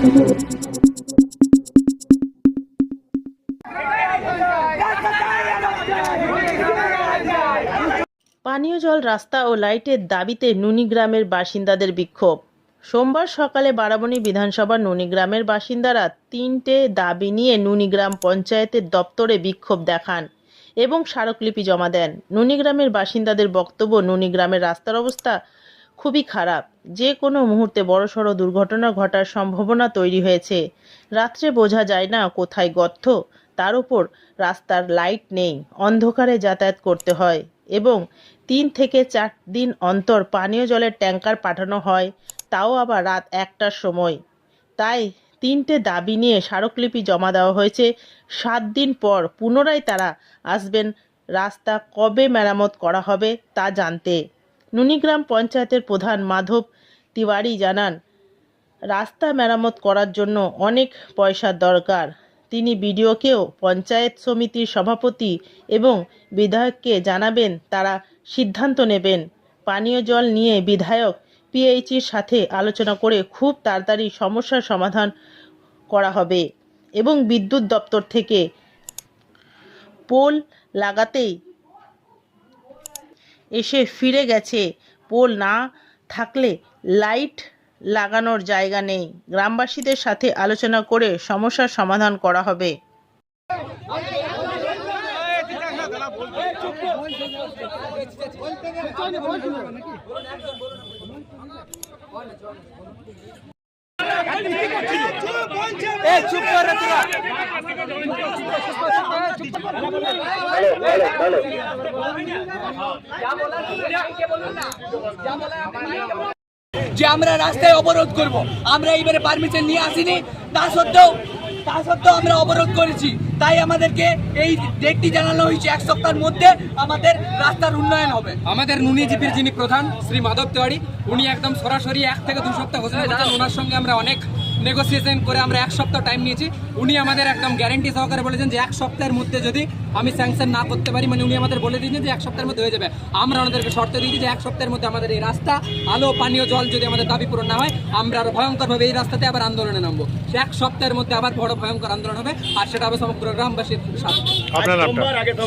পানীয় জল রাস্তা ও লাইটের দাবিতে নুনিগ্রামের বাসিন্দাদের বিক্ষোভ। সোমবার সকালে বারাবণী বিধানসভা নুনিগ্রামের বাসিন্দারা তিনটে দাবি নিয়ে নুনিগ্রাম পঞ্চায়েতের দপ্তরে বিক্ষোভ দেখান এবং স্মারকলিপি জমা দেন। নুনিগ্রামের বাসিন্দাদের বক্তব্য নুনিগ্রামের রাস্তার অবস্থা খুবই খারাপ। যে কোনো মুহূর্তে বড়সড় দুর্ঘটনা ঘটার সম্ভাবনা তৈরি হয়েছে। রাত্রে বোঝা যায় না কোথায় গর্ত, তার উপর রাস্তার লাইট নেই, অন্ধকারে যাতায়াত করতে হয় এবং তিন থেকে চার দিন অন্তর পানীয় জলের ট্যাঙ্কার পাঠানো হয়, তাও আবার রাত একটার সময়। তাই তিনটে দাবি নিয়ে স্মারকলিপি জমা দেওয়া হয়েছে। সাত দিন পর পুনরায় তারা আসবেন, রাস্তা কবে মেরামত করা হবে তা জানতে। নুনিগ্রাম পঞ্চায়েতের প্রধান মাধব তিওয়ারি জানান, রাস্তা মেরামত করার জন্য অনেক পয়সার দরকার। তিনি বিডিওকেও পঞ্চায়েত সমিতির সভাপতি এবং বিধায়ককে জানাবেন, তারা সিদ্ধান্ত নেবেন। পানীয় জল নিয়ে বিধায়ক পিএইচির সাথে আলোচনা করে খুব তাড়াতাড়ি সমস্যার সমাধান করা হবে এবং বিদ্যুৎ দপ্তর থেকে পোল লাগাতেই এসে ফিরে গেছে। পোল না থাকলে লাইট লাগানোর জায়গা নেই। গ্রামবাসীদের সাথে আলোচনা করে সমস্যার সমাধান করা হবে। যে আমরা রাস্তায় অবরোধ করব আমরা এইবারে পারমিশন নিয়ে আসিনি তা সত্ত্বেও তা সত্ত্বেও আমরা অবরোধ করেছি। তাই আমাদেরকে এই ডেটটি জানানো হয়েছে এক সপ্তাহের মধ্যে আমাদের রাস্তার উন্নয়ন হবে। আমাদের নুনিজিপির যিনি প্রধান শ্রী মাধব তেওয়ারি উনি একদম সরাসরি এক থেকে দু সপ্তাহ ঘোষণা ওনার সঙ্গে আমরা অনেক নেগোসিয়েশন করে আমরা এক সপ্তাহ টাইম নিয়েছি। উনি আমাদের একদম গ্যারেন্টি সহকারে বলেছেন যে এক সপ্তাহের মধ্যে যদি আমি স্যাংশন না করতে পারি মানে উনি আমাদের বলে দিয়েছেন যে এক সপ্তাহের মধ্যে হয়ে যাবে। আমরা ওনাদেরকে শর্ত দিয়েছি যে এক সপ্তাহের মধ্যে আমাদের এই রাস্তা আলো পানীয় জল যদি আমাদের দাবি পূরণ না হয় আমরা আরও ভয়ঙ্করভাবে এই রাস্তাতে আবার আন্দোলনে নামবো। সে এক সপ্তাহের মধ্যে আবার বড় ভয়ঙ্কর আন্দোলন হবে আর সেটা হবে সমগ্র গ্রামবাসীর সাথে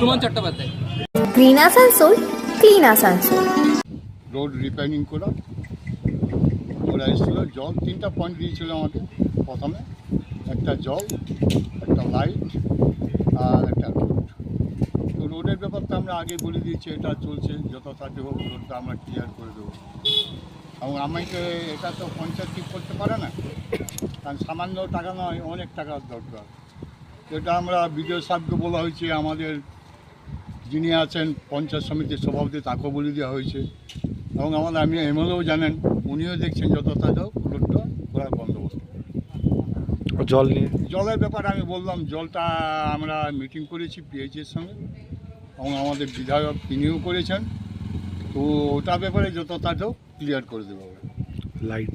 Suman Chattopadhyay. Green Asansol clean Asansol road repairing করা। এসেছিল, জল, তিনটা পয়েন্ট দিয়েছিল আমাকে প্রথমে। একটা জল, একটা লাইট আর একটা রোড তো রোডের ব্যাপারটা আমরা আগে বলে দিয়েছি, এটা চলছে যত তাড়াতাড়ি হোক রোডটা আমরা ক্লিয়ার করে দেবো। এবং আমাকে এটা তো পঞ্চায়েত ঠিক করতে পারে না, কারণ সামান্য টাকা নয়, অনেক টাকার দরকার। এটা আমরা বিডিও সাহেবকে বলা হয়েছে, আমাদের যিনি আছেন পঞ্চায়েত সমিতির সভাপতি, তাকেও বলে দেওয়া হয়েছে। এবং আমাদের আমি এমএলএও জানেন উনিও দেখছেন যত তাদের রোডটা করার বন্দোবস্ত। জল নিয়ে? জলের ব্যাপারে আমি বললাম জলটা আমরা মিটিং করেছি পিএইচের সঙ্গে এবং আমাদের বিধায়ক তিনিও করেছেন। তো ওটা ব্যাপারে যত তাদেরও ক্লিয়ার করে দেবো লাইট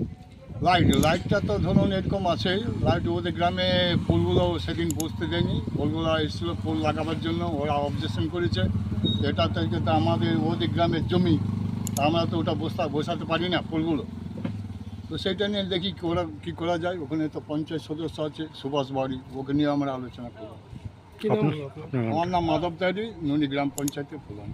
লাইট লাইটটা তো ধরুন এরকম আছে। লাইট ওদের গ্রামে পোলগুলো সেদিন বসতে দেয়নি। পোলগুলো এসেছিল পোল লাগাবার জন্য ওরা অবজেকশন করেছে। এটা থেকে তো আমাদের ওদের গ্রামের জমি। আমরা তো ওটা বসা বসাতে পারি না ফুলগুলো। তো সেটা নিয়ে দেখি করা কী করা যায়। ওখানে তো পঞ্চায়েত সদস্য আছে সুভাষ বাড়ি ওকে নিয়ে আমরা আলোচনা করব? আমার নাম মাধব দারি নুনি গ্রাম পঞ্চায়েতের প্রধান।